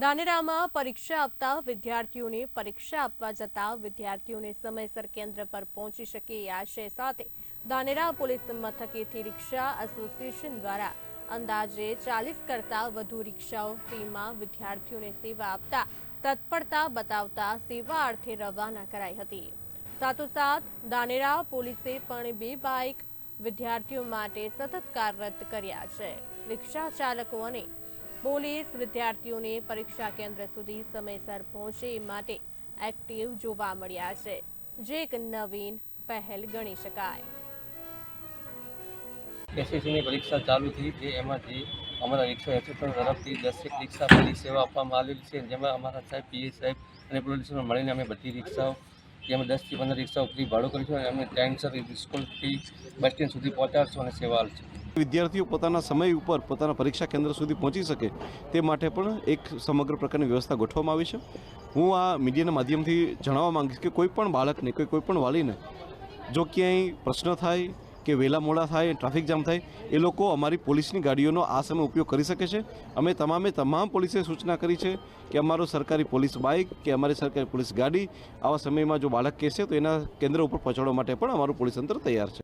ધાનેરામાં પરીક્ષા આપતા વિદ્યાર્થીઓને પરીક્ષા આપવા જતા વિદ્યાર્થીઓને સમયસર કેન્દ્ર પર પહોંચી શકે એ આશય સાથે ધાનેરા પોલીસ મથકેથી રિક્ષા એસોસિએશન દ્વારા અંદાજે ચાલીસ કરતા વધુ રિક્ષાઓ ફ્રીમાં વિદ્યાર્થીઓને સેવા આપતા તત્પરતા બતાવતા સેવા અર્થે રવાના કરાઈ હતી. સાથોસાથ ધાનેરા પોલીસે પણ બે બાઇક વિદ્યાર્થીઓ માટે સતત કાર્યરત કર્યા છે. રિક્ષા ચાલકો અને પોલીસ વિદ્યાર્થીઓને પરીક્ષા કેન્દ્ર સુધી સમયસર પહોંચે એ માટે એક્ટિવ જોવા મળ્યા છે. જે એક નવીન પહેલ ગણી શકાય. એસએસસીની પરીક્ષા ચાલુ થઈ છે એમાંથી અમારા એકસો એસોસિએશન તરફથી દસેક રિક્ષા ફરી સેવા આપવામાં આવેલી છે. જેમાં અમારા સાહેબ, પીએ સાહેબ અને પોલીસમાં મળીને અમે બધી રિક્ષાઓ, જેમાં દસથી પંદર રિક્ષાઓ ફ્રી ભાડું કરીશું અને અમે ટાઈમસર સ્કૂલથી બસ સ્ટેન્ડ સુધી પહોંચાડશું અને સેવા આપશું. વિદ્યાર્થીઓ પોતાના સમય ઉપર પોતાના પરીક્ષા કેન્દ્ર સુધી પહોંચી શકે તે માટે પણ એક સમગ્ર પ્રકારની વ્યવસ્થા ગોઠવવામાં આવી છે. હું આ મીડિયાના માધ્યમથી જણાવવા માંગીશ કે કોઈ પણ બાળકને કે કોઈ પણ વાલીને જો ક્યાંય પ્રશ્ન થાય કે વહેલા મોડા થાય, ટ્રાફિક જામ થાય, એ લોકો અમારી પોલીસની ગાડીઓનો આ સમય ઉપયોગ કરી શકે છે. અમે તમામે તમામ પોલીસે સૂચના કરી છે કે અમારો સરકારી પોલીસ બાઇક કે અમારી સરકારી પોલીસ ગાડી આવા સમયમાં જો બાળક કહેશે તો એના કેન્દ્ર ઉપર પહોંચાડવા માટે પણ અમારું પોલીસ તંત્ર તૈયાર છે.